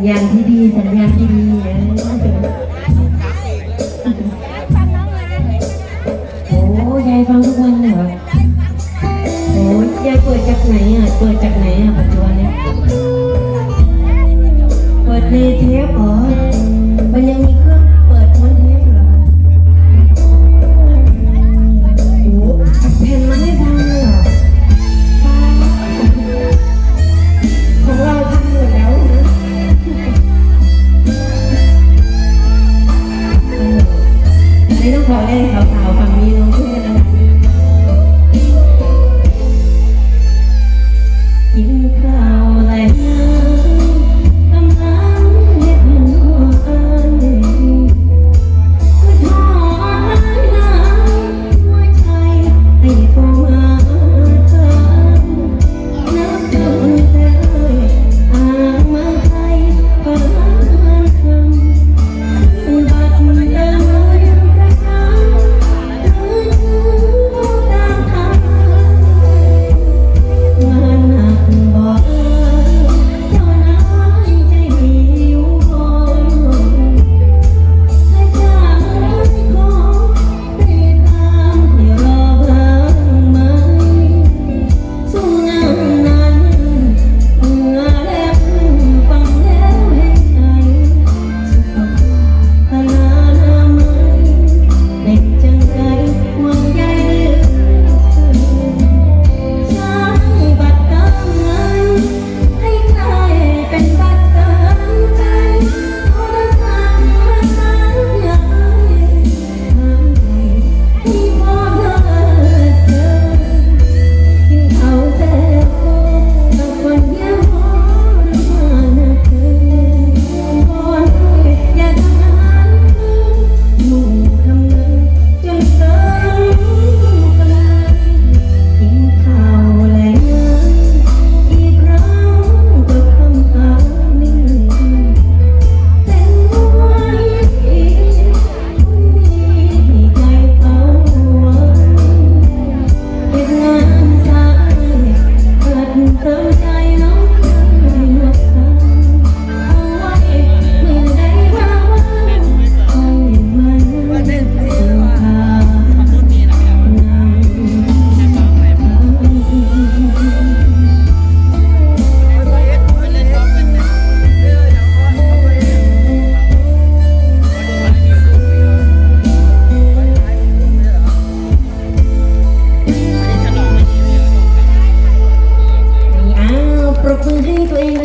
ญญาณที่ดีสัญญาณที่ดีโอ้ยายฟังทุกวันเลยเหรอโอ้ยยายเปิดจากไหนอะเปิดจากไหนอะปัจจุบันเนี้ยเปิดในเทปเหรอ Đồng hồ. thing to.